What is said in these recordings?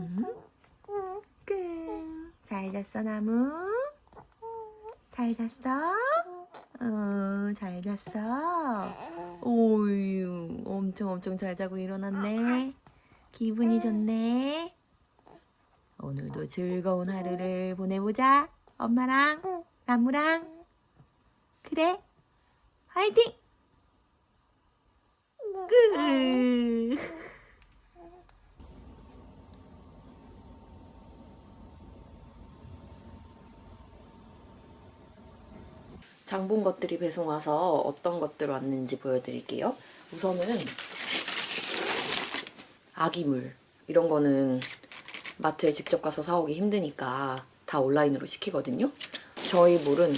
응? 끙. 잘 잤어, 나무? 잘 잤어? 어, 잘 잤어? 오유, 엄청 엄청 잘 자고 일어났네. 기분이 좋네. 오늘도 즐거운 하루를 보내보자. 엄마랑, 나무랑. 그래? 화이팅! 으. 장 본 것들이 배송 와서 어떤 것들 왔는지 보여드릴게요. 우선은 아기물 이런 거는 마트에 직접 가서 사오기 힘드니까 다 온라인으로 시키거든요. 저희 물은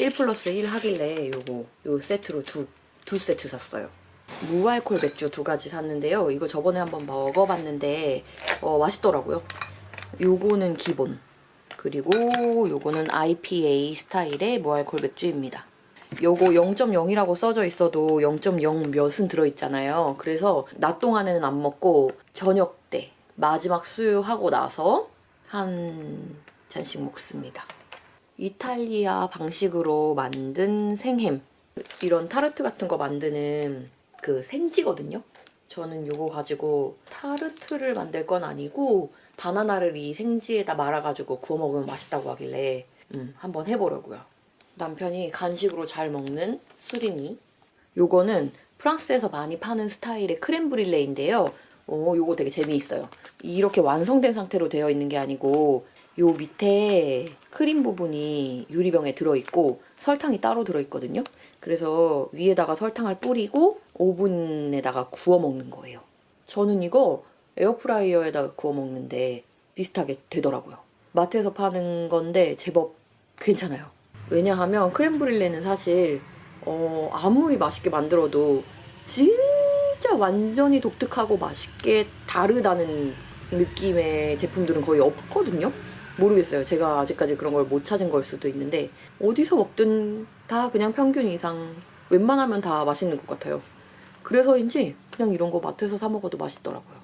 1 플러스 1 하길래 요거 요 세트로 두, 두 세트 샀어요. 무알콜 맥주 두 가지 샀는데요. 이거 저번에 한번 먹어봤는데 어, 맛있더라고요. 요거는 기본. 그리고 요거는 IPA 스타일의 무알콜 맥주입니다. 요거 0.0이라고 써져 있어도 0.0 몇은 들어있잖아요. 그래서 낮 동안에는 안 먹고 저녁 때 마지막 수유하고 나서 한 잔씩 먹습니다. 이탈리아 방식으로 만든 생햄. 이런 타르트 같은 거 만드는 그 생지거든요. 저는 요거 가지고 타르트를 만들 건 아니고 바나나를 이 생지에다 말아가지고 구워 먹으면 맛있다고 하길래 음, 한번 해보려고요. 남편이 간식으로 잘 먹는 수리미. 요거는 프랑스에서 많이 파는 스타일의 크렘 브릴레인데요. 오, 요거 되게 재미있어요. 이렇게 완성된 상태로 되어 있는 게 아니고 요 밑에 크림 부분이 유리병에 들어있고 설탕이 따로 들어있거든요. 그래서 위에다가 설탕을 뿌리고 오븐에다가 구워 먹는 거예요. 저는 이거 에어프라이어에다가 구워 먹는데 비슷하게 되더라고요. 마트에서 파는 건데 제법 괜찮아요. 왜냐하면 크렘브릴레는 사실 어, 아무리 맛있게 만들어도 진짜 완전히 독특하고 맛있게 다르다는 느낌의 제품들은 거의 없거든요. 모르겠어요. 제가 아직까지 그런 걸 못 찾은 걸 수도 있는데 어디서 먹든 다 그냥 평균 이상 웬만하면 다 맛있는 것 같아요. 그래서인지 그냥 이런 거 마트에서 사 먹어도 맛있더라고요.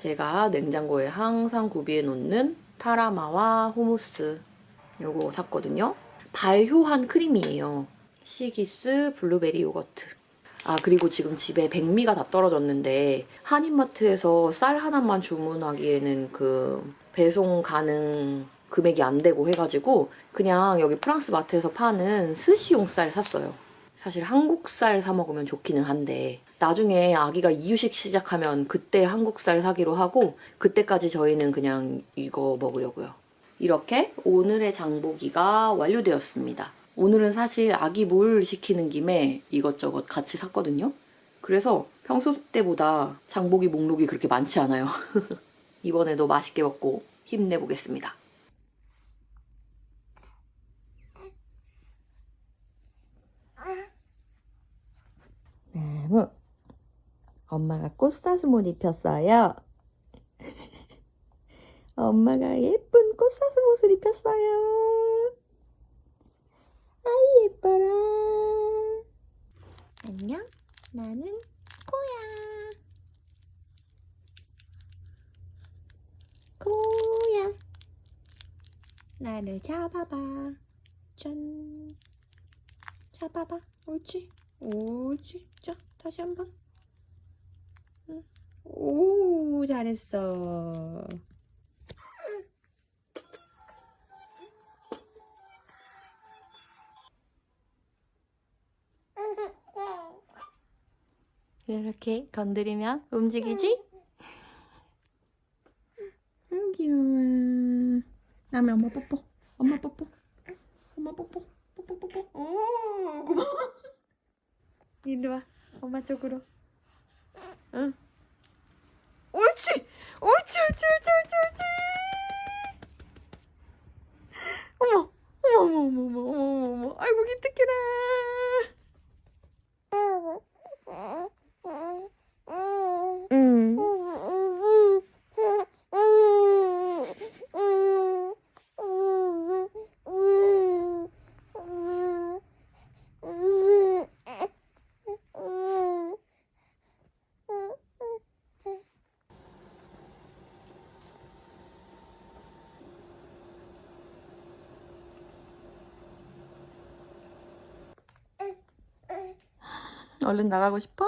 제가 냉장고에 항상 구비해 놓는 타라마와 후무스 요거 샀거든요. 발효한 크림이에요. 시기스 블루베리 요거트. 아 그리고 지금 집에 백미가 다 떨어졌는데 한인마트에서 쌀 하나만 주문하기에는 그 배송 가능 금액이 안 되고 해가지고 그냥 여기 프랑스 마트에서 파는 스시용 쌀 샀어요. 사실 한국 쌀 사 먹으면 좋기는 한데 나중에 아기가 이유식 시작하면 그때 한국 쌀 사기로 하고 그때까지 저희는 그냥 이거 먹으려고요. 이렇게 오늘의 장보기가 완료되었습니다. 오늘은 사실 아기 물 시키는 김에 이것저것 같이 샀거든요. 그래서 평소 때보다 장보기 목록이 그렇게 많지 않아요. 이번에도 맛있게 먹고 힘내보겠습니다. 나무 엄마가 꽃사슴옷 입혔어요. 엄마가 예쁜 꽃사슴옷을 입혔어요. 아이 예뻐라. 안녕, 나는 코야. 코야. 나를 잡아봐. 짠. 잡아봐. 옳지. 옳지. 자, 다시 한 번. 응. 오, 잘했어. 이렇게 건드리면 움직이지? 응, 귀여워. 다음에 엄마 뽀뽀. 엄마 뽀뽀. 엄마 뽀뽀. 뽀뽀 뽀뽀. 오, 고마워. 이리 와. 엄마 쪽으로. 응. 옳지! 옳지, 옳지, 옳지, 옳지, 옳지! 어머! 어머, 어머, 어머, 어머, 어머, 어머. 아이고, 기특해라. 얼른 나가고 싶어?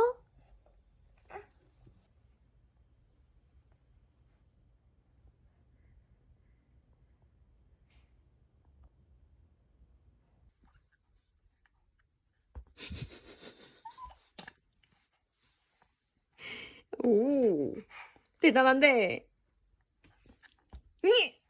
오, 대단한데? 이!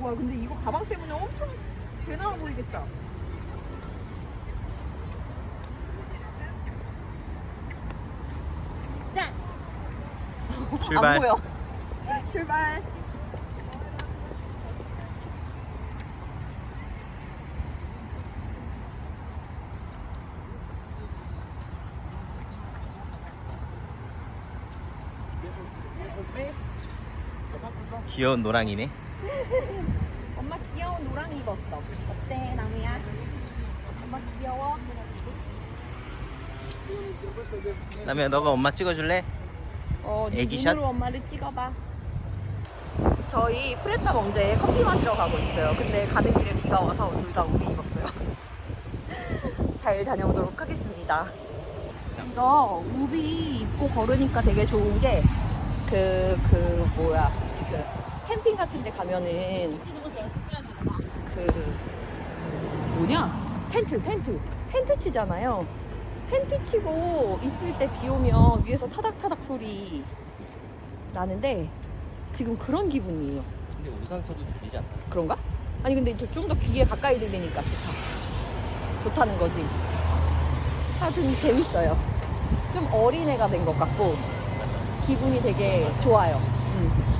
와 근데 이거 가방 때문에 엄청 대나워 보이겠다. 짠! 출발. 안 보여. 출발. 귀여운 노랑이네. 엄마 귀여운 노랑 입었어. 어때 나무야? 엄마 귀여워? 남이야 너가 엄마 찍어줄래? 어, 네 애기샷? 눈으로 엄마를 찍어봐. 저희 프레타 멍제에 커피 마시러 가고 있어요. 근데 가는 길에 비가 와서 둘 다 우비 입었어요. 잘 다녀오도록 하겠습니다. 이거 우비 입고 걸으니까 되게 좋은 게 그, 그, 뭐야. 그, 캠핑 같은 데 가면은 그, 뭐냐? 텐트, 텐트. 텐트 치잖아요. 텐트 치고 있을 때 비 오면 위에서 타닥타닥 소리 나는데 지금 그런 기분이에요. 근데 우산 써도 들리지 않나? 그런가? 아니 근데 좀 더 귀에 가까이 들리니까 좋다. 좋다는 거지. 하여튼 재밌어요. 좀 어린애가 된 것 같고 기분이 되게 좋아요. 음.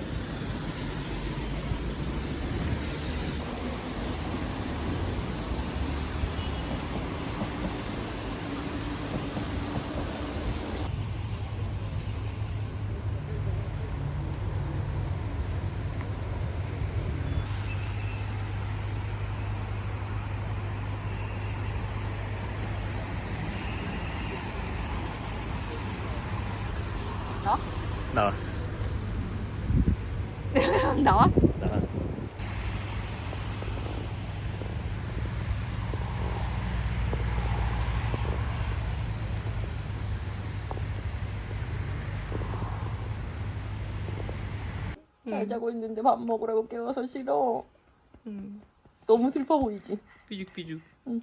나와. 나와? 나와. 잘 자고 있는데 밥 먹으라고 깨워서 싫어. 음. 너무 슬퍼 보이지? 삐죽삐죽. 응.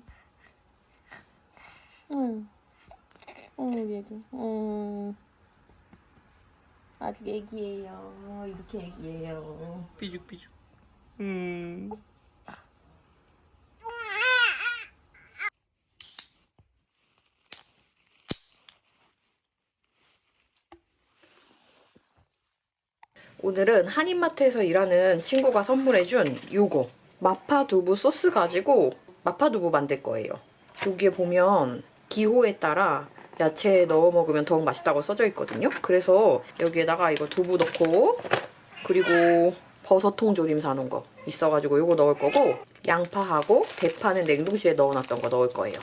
어, 얘기. 어. 아직 애기예요. 이렇게 애기예요. 삐죽삐죽. 음. 오늘은 한인마트에서 일하는 친구가 선물해준 요거 마파두부 소스 가지고 마파두부 만들 거예요. 여기에 보면 기호에 따라 야채 넣어 먹으면 더욱 맛있다고 써져 있거든요. 그래서 여기에다가 이거 두부 넣고 그리고 버섯 통 조림 사놓은 거 있어가지고 요거 넣을 거고 양파하고 대파는 냉동실에 넣어놨던 거 넣을 거예요.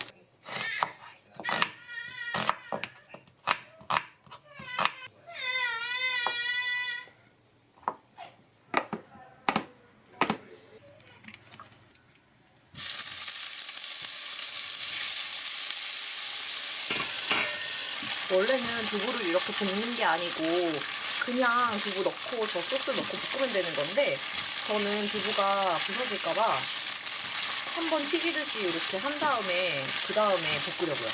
원래는 두부를 이렇게 볶는 게 아니고 그냥 두부 넣고 저 소스 넣고 볶으면 되는 건데 저는 두부가 부서질까봐 한 번 튀기듯이 이렇게 한 다음에 그 다음에 볶으려고요.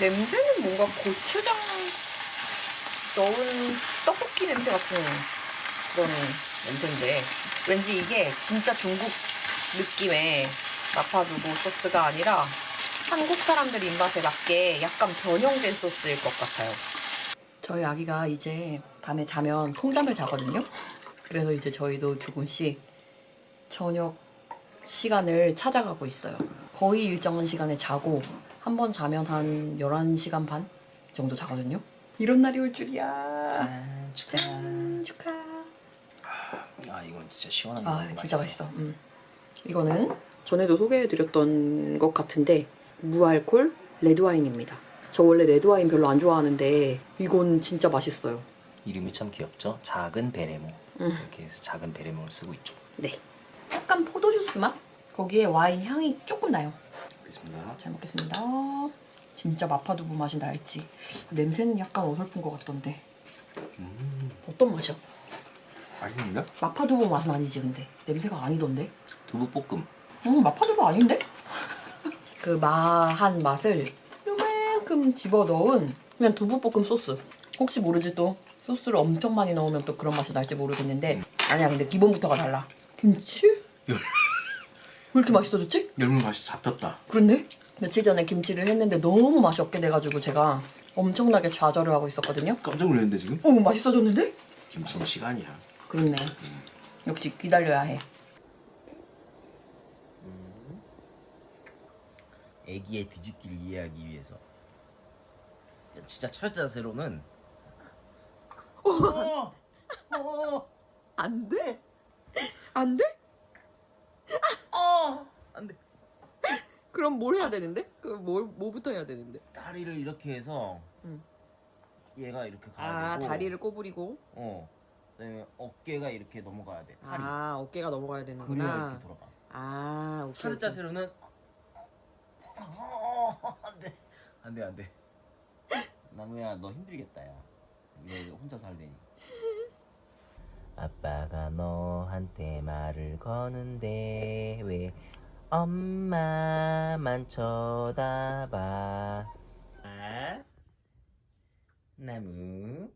냄새는 뭔가 고추장 넣은 떡볶이 냄새 같은 그런 냄새인데 왠지 이게 진짜 중국 느낌의 마파두부 소스가 아니라 한국 사람들 입맛에 맞게 약간 변형된 소스일 것 같아요. 저희 아기가 이제 밤에 자면 통잠을 자거든요. 그래서 이제 저희도 조금씩 저녁 시간을 찾아가고 있어요. 거의 일정한 시간에 자고 한 번 자면 한 11시간 반 정도 자거든요. 이런 날이 올 줄이야. 짠, 축하. 짠, 축하. 아, 이건 진짜 시원한 거. 아, 진짜 맛있어. 음. 이거는 전에도 소개해드렸던 것 같은데 무알콜 레드와인입니다. 저 원래 레드와인 별로 안 좋아하는데 이건 진짜 맛있어요. 이름이 참 귀엽죠? 작은 베레모. 음. 이렇게 해서 작은 베레모를 쓰고 있죠. 네. 약간 포도주스 맛? 거기에 와인 향이 조금 나요. 알겠습니다. 잘 먹겠습니다. 진짜 마파두부 맛이 날지. 냄새는 약간 어설픈 것 같던데. 음, 어떤 맛이야? 맛있는데? 마파두부 맛은 아니지 근데. 냄새가 아니던데. 두부볶음. 음, 마파두부 아닌데? 그 마한 맛을 요만큼 집어 넣은 그냥 두부볶음 소스. 혹시 모르지 또 소스를 엄청 많이 넣으면 또 그런 맛이 날지 모르겠는데 아니야 근데 기본부터가 달라. 김치? 왜 이렇게 맛있어졌지? 열무 맛이 잡혔다. 그런데 며칠 전에 김치를 했는데 너무 맛이 없게 돼가지고 제가 엄청나게 좌절을 하고 있었거든요. 깜짝 놀랐는데 지금? 어 맛있어졌는데? 김치는 시간이야. 그렇네. 역시 기다려야 해. 애기의 뒤집기를 이해하기 위해서 야, 진짜 철자세로는 어! 어! 안 돼? 안 돼? 어! 안돼 그럼 뭘 해야 되는데? 그뭘 뭐부터 해야 되는데? 다리를 이렇게 해서 응. 얘가 이렇게 가야 아 되고 다리를 꼬부리고 어 그다음에 어깨가 이렇게 넘어가야 돼 팔이 아 어깨가 넘어가야 그래야 되는구나. 이렇게 돌아가 아 오케이. 오케이. 차르자세로는 어, 안돼 안돼 안돼 나무야 너 힘들겠다 야 너 혼자 살래니 아빠가 너한테 말을 거는데 왜 엄마만 쳐다봐. 아 나무.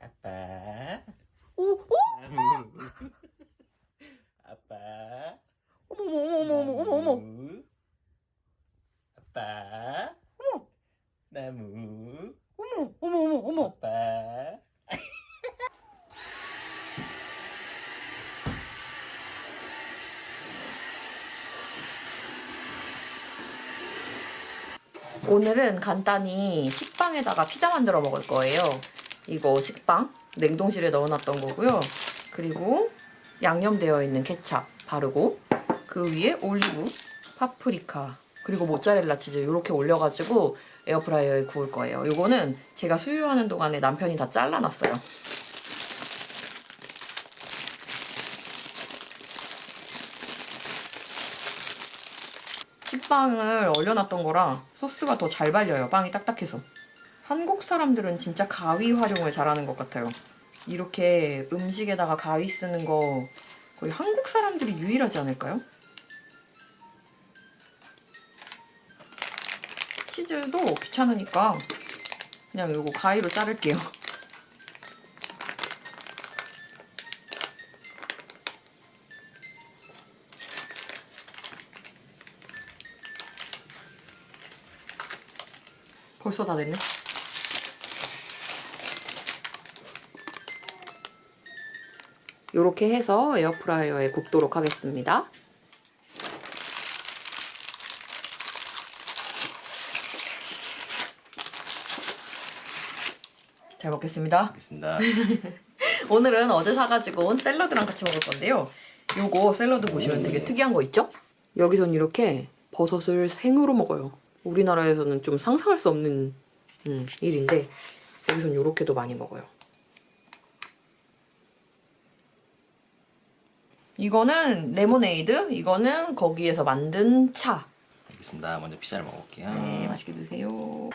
아빠. 오, 오? 나무 아빠 어머 어머 어머 어머 어머 어머. 나무. 아빠. 어머. 나무. 어머 어머 어머 어머. 아빠. 오늘은 간단히 식빵에다가 피자 만들어 먹을 거예요. 이거 식빵 냉동실에 넣어놨던 거고요. 그리고 양념되어 있는 케찹 바르고 그 위에 올리브, 파프리카 그리고 모짜렐라 치즈 이렇게 올려가지고 에어프라이어에 구울 거예요. 이거는 제가 수유하는 동안에 남편이 다 잘라놨어요. 식빵을 얼려놨던 거라 소스가 더 잘 발려요. 빵이 딱딱해서. 한국 사람들은 진짜 가위 활용을 잘하는 것 같아요. 이렇게 음식에다가 가위 쓰는 거 거의 한국 사람들이 유일하지 않을까요? 치즈도 귀찮으니까 그냥 이거 가위로 자를게요. 벌써 다 됐네. 이렇게 해서 에어프라이어에 굽도록 하겠습니다. 잘 먹겠습니다. 알겠습니다. 오늘은 어제 사가지고 온 샐러드랑 같이 먹을 건데요. 요거 샐러드 보시면 되게 특이한 거 있죠? 여기선 이렇게 버섯을 생으로 먹어요. 우리나라에서는 좀 상상할 수 없는 음, 일인데 여기선 요렇게도 많이 먹어요. 이거는 레모네이드, 이거는 거기에서 만든 차. 알겠습니다. 먼저 피자를 먹어볼게요. 네, 맛있게 드세요.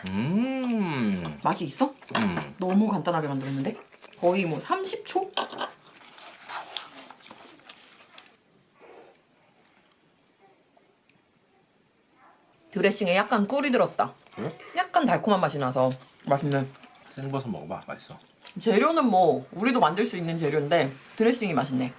음. 맛이 있어? 음. 너무 간단하게 만들었는데? 거의 뭐 30초? 드레싱에 약간 꿀이 들었다. 그래? 약간 달콤한 맛이 나서 맛있네. 생버섯 먹어봐. 맛있어. 재료는 뭐 우리도 만들 수 있는 재료인데 드레싱이 맛있네.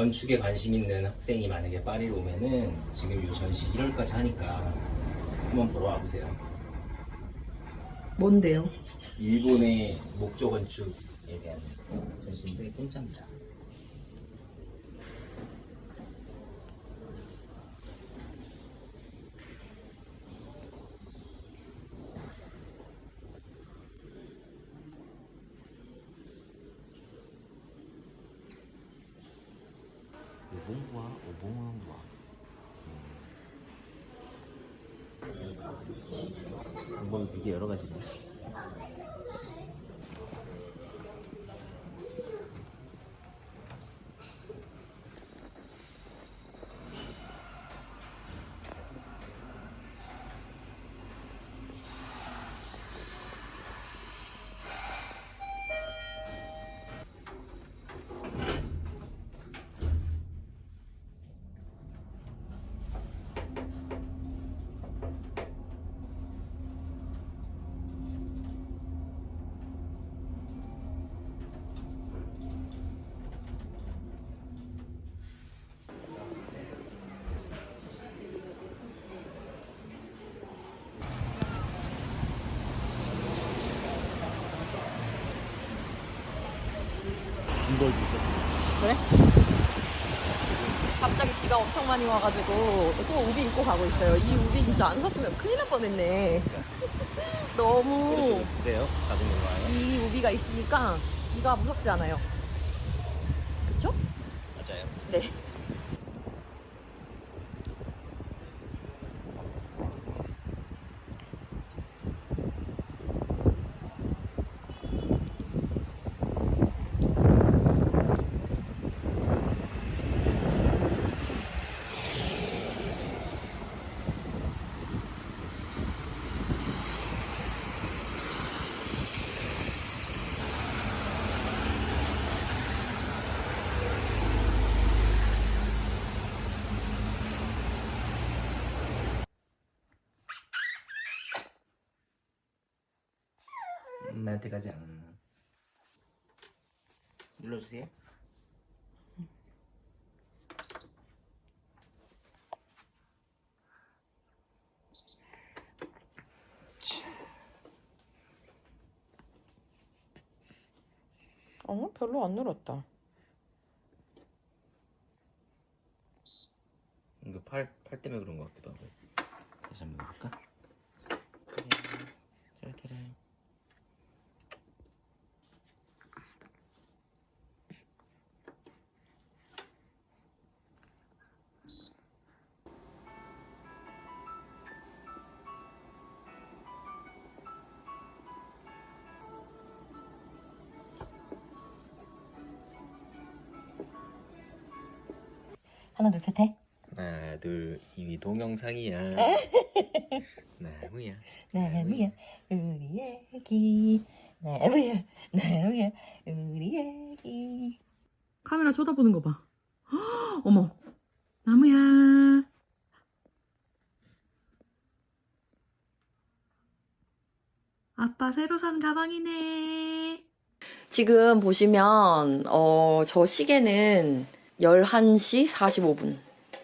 건축에 관심 있는 학생이 만약에 파리로 오면은 지금 요 전시 1월까지 하니까 한번 보러 와보세요. 뭔데요? 일본의 목조 건축에 대한 전시인데 공짜입니다. 오봉과 오봉왕과 방법이 되게 여러 가지네. 진걸 그래? 갑자기 비가 엄청 많이 와가지고 또 우비 입고 가고 있어요. 이 우비 진짜 안 샀으면 큰일 날 뻔했네. 너무 드세요. 작은 거 와요. 이 우비가 있으니까 비가 무섭지 않아요. 그쵸? 맞아요. 네. 엄마한테 가자. 음. 눌러주세요. 어, 별로 안 늘었다. 팔, 팔 때문에 그런 것 같기도 하고. 다시 한번 해볼까? 하나 둘 셋 해. 하나, 둘, 이미 동영상이야. 나무야. 나무야 우리 애기 나무야 나무야 우리 애기 카메라 쳐다보는 거 봐. 헉, 어머, 나무야. 아빠 새로 산 가방이네. 지금 보시면 어, 저 시계는 11시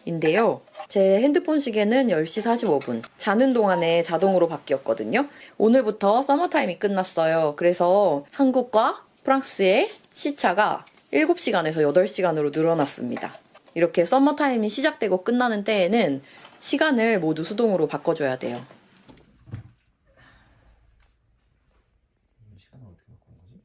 45분인데요. 제 핸드폰 시계는 10시 45분. 자는 동안에 자동으로 바뀌었거든요. 오늘부터 서머타임이 끝났어요. 그래서 한국과 프랑스의 시차가 7시간에서 8시간으로 늘어났습니다. 이렇게 서머타임이 시작되고 끝나는 때에는 시간을 모두 수동으로 바꿔줘야 돼요. 시간을 어떻게 바꾸는 거지?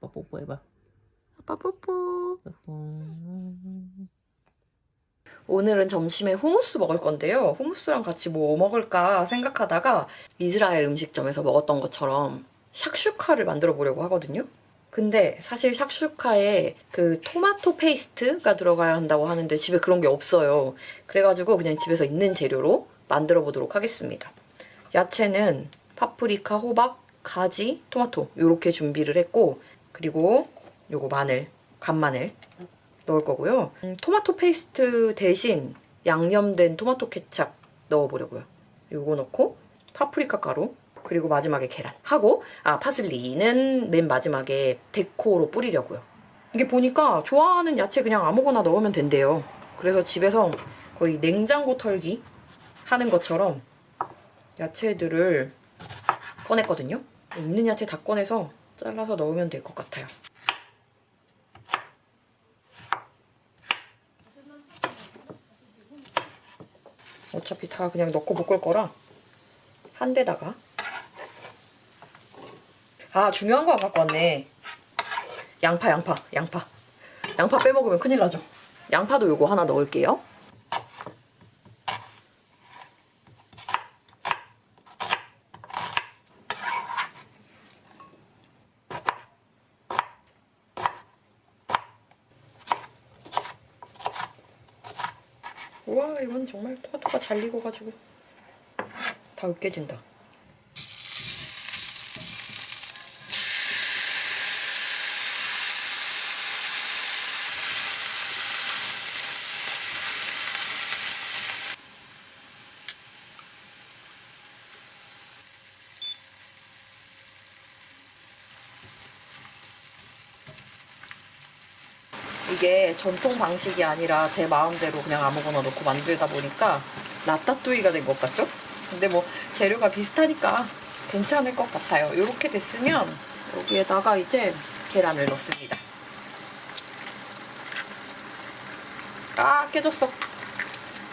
아빠 뽀뽀해봐. 아빠 뽀뽀. 오늘은 점심에 후무스 먹을 건데요. 후무스랑 같이 뭐 먹을까 생각하다가 이스라엘 음식점에서 먹었던 것처럼 샥슈카를 만들어 보려고 하거든요. 근데 사실 샥슈카에 그 토마토 페이스트가 들어가야 한다고 하는데 집에 그런 게 없어요. 그래가지고 그냥 집에서 있는 재료로 만들어 보도록 하겠습니다. 야채는 파프리카, 호박, 가지, 토마토 이렇게 준비를 했고 그리고 요거 마늘, 간마늘 넣을 거고요. 음, 토마토 페이스트 대신 양념된 토마토 케찹 넣어보려고요. 요거 넣고 파프리카 가루 그리고 마지막에 계란 하고 아 파슬리는 맨 마지막에 데코로 뿌리려고요. 이게 보니까 좋아하는 야채 그냥 아무거나 넣으면 된대요. 그래서 집에서 거의 냉장고 털기 하는 것처럼 야채들을 꺼냈거든요. 있는 야채 다 꺼내서 잘라서 넣으면 될 것 같아요. 어차피 다 그냥 넣고 볶을 거라 한 대다가. 아 중요한 거 안 갖고 왔네. 양파 양파 양파. 양파 빼먹으면 큰일 나죠. 양파도 요거 하나 넣을게요 와 이건 정말 토마토가 잘 익어가지고 다 으깨진다 이게 전통 방식이 아니라 제 마음대로 그냥 아무거나 넣고 만들다 보니까 라따뚜이가 된 것 같죠? 근데 뭐 재료가 비슷하니까 괜찮을 것 같아요. 이렇게 됐으면 여기에다가 이제 계란을 넣습니다. 아 깨졌어.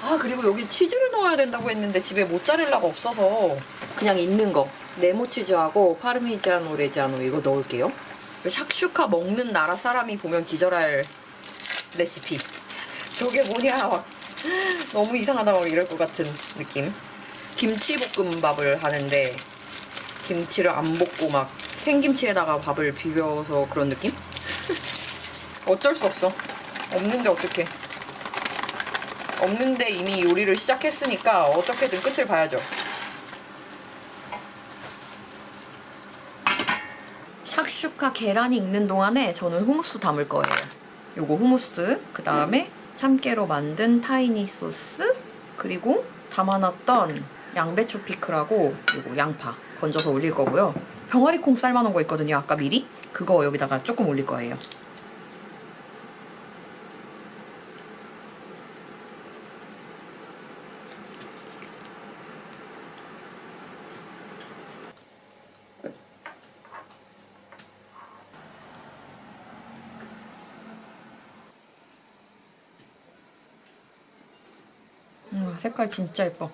아 그리고 여기 치즈를 넣어야 된다고 했는데 집에 모짜렐라가 없어서 그냥 있는 거 네모 치즈하고 파르미지아노 레지아노 이거 넣을게요. 샥슈카 먹는 나라 사람이 보면 기절할 레시피. 저게 뭐냐 막 너무 이상하다 막 이럴 것 같은 느낌. 김치볶음밥을 하는데 김치를 안 볶고 막 생김치에다가 밥을 비벼서 그런 느낌? 어쩔 수 없어. 없는데 어떡해. 없는데 이미 요리를 시작했으니까 어떻게든 끝을 봐야죠. 샥슈카 계란이 익는 동안에 저는 후무스 담을 거예요. 요거 후무스, 그 다음에 참깨로 만든 타이니 소스, 그리고 담아놨던 양배추 피클하고 요거 양파 건져서 올릴 거고요. 병아리 콩 삶아놓은 거 있거든요. 아까 미리. 그거 여기다가 조금 올릴 거예요. 색깔 진짜 예뻐.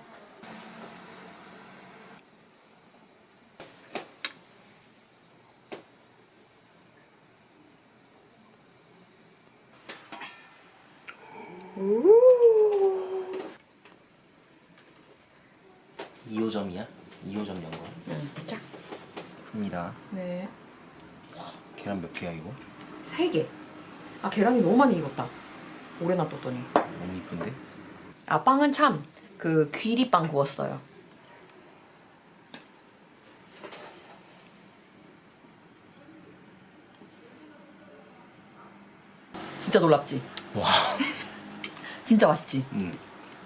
이호점이야 2호점 연거 응, 자. 풉니다. 네. 계란 몇 개야 이거? 세 개. 아, 계란이 너무 많이 익었다. 오래 놔뒀더니. 너무 이쁜데? 아, 빵은 참, 그, 귀리빵 구웠어요. 진짜 놀랍지? 와. 진짜 맛있지? 음.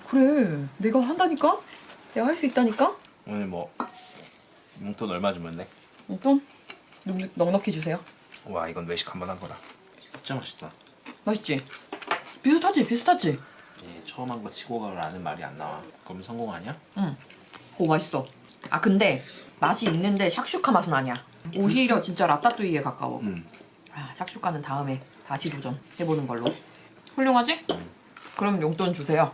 그래, 내가 한다니까? 내가 할 수 있다니까? 오늘 뭐 용돈 얼마 주면 돼? 또 넉- 넉넉히 주세요. 와 이건 외식 한 번 한 거다. 진짜 맛있다. 맛있지? 비슷하지? 비슷하지? 예, 처음 한 거 치고 가라는 말이 안 나와. 그럼 성공 아니야? 응. 오, 맛있어. 아, 근데 맛이 있는데 샥슈카 맛은 아니야. 오히려 진짜 라따뚜이에 가까워. 음. 아, 샥슈카는 다음에 다시 도전 해보는 걸로. 훌륭하지? 그럼 용돈 주세요.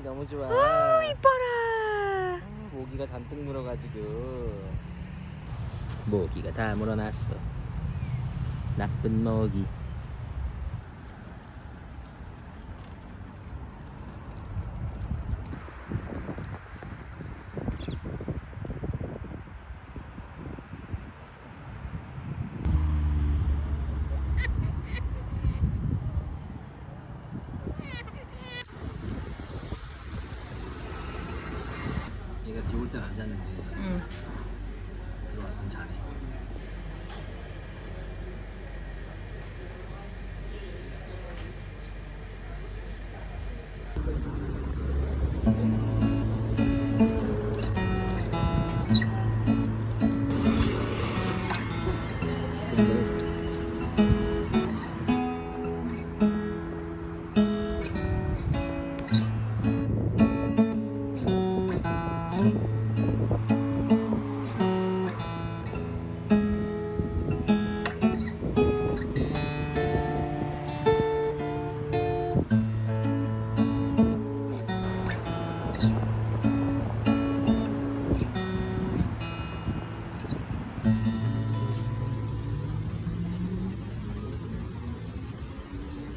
아, 너무 좋아. 아, 이뻐라. 모기가 잔뜩 물어가지고. 모기가 다 물어놨어. 나쁜 모기. 얘가 들어올 땐 안 잤는데 응. 들어와서 자네.